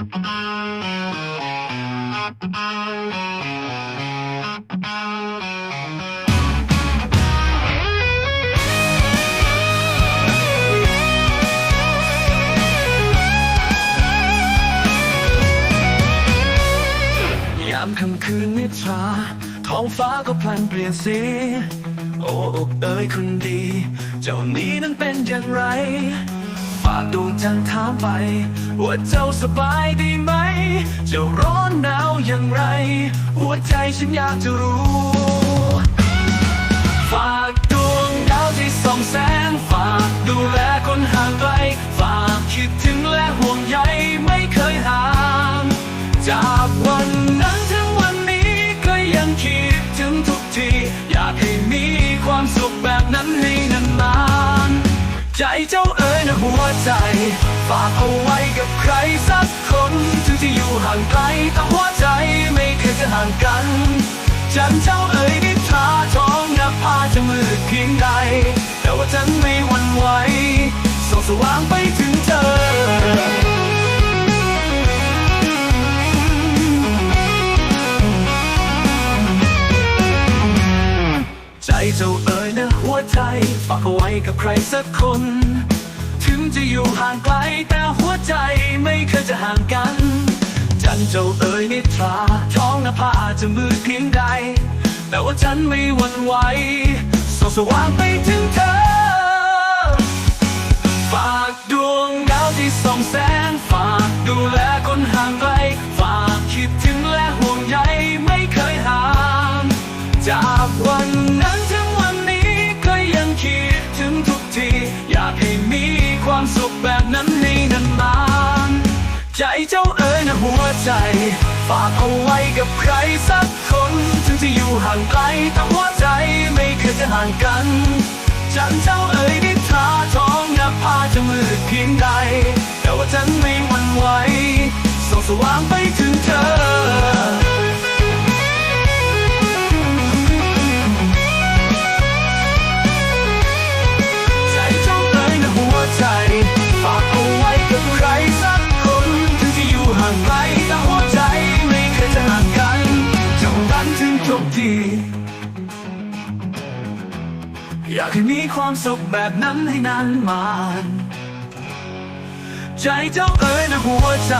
ยามค่ำคืนนิทราท้องฟ้าก็พลันเปลี่ยนสี โอ้อกเอ๋ยคนดี เจ้านี้นั้นเป็นอย่างไร ฝากดวงจันทร์ถามไป ว่าเจ้าสบายดีไหมเจ้าร้อนหนาวอย่างไร หัวใจฉันอยากจะรู้ ฝากดวงดาวที่ส่องแสง ฝากดูแลคนห่างไกล ฝากคิดถึงและห่วงใยไม่เคยห่าง จากวันนั้นถึงวันนี้ก็ยังคิดถึงทุกที อยากให้มีความสุขแบบนั้นให้ ใจเจ้าเอ๋ยนะหัวใจ ฝากเอาไว้กับใครสักคน ถึงจะอยู่ห่างไกลแต่หัวใจไม่เคยจะห่างกันจันเจ้าเอ๋ยนิทราท้องนภาจะมืดเพียงใด แต่ว่าฉันไม่หวั่นไหวส่องสว่างไปถึงเธอใจเจ้า ฝากเอาไว้กับใครสักคน ถึงจะอยู่ห่างไกลแต่หัวใจไม่เคยจะห่างกัน จันเจ้าเอ๋ยนิทราท้องนภาจะมืดเพียงใด แต่ว่าฉันไม่หวั่นไหวส่องสว่างไปถึงเธอ ฝากดวงดาวที่ส่องแสงฝากดูแลคนห่างไกลฝากคิดถึงและห่วงใยไม่เคยห่างจากวันนั้น ใจเจ้าเอ๋ยนะหัวใจ ฝากเอาไว้กับใครสักคน ถึงจะอยู่ห่างไกลแต่หัวใจไม่เคยจะห่างกันฉันเจ้าเอ๋ยนิทาท้องนภาจะมืดเพียงใด แต่ว่าฉันไม่หวั่นไหวส่องสว่างไปถึงเธอ คดี อยากให้มีความสุขแบบนั้นให้นานมานใจเจ้าเอ๋ยนะหัวใจ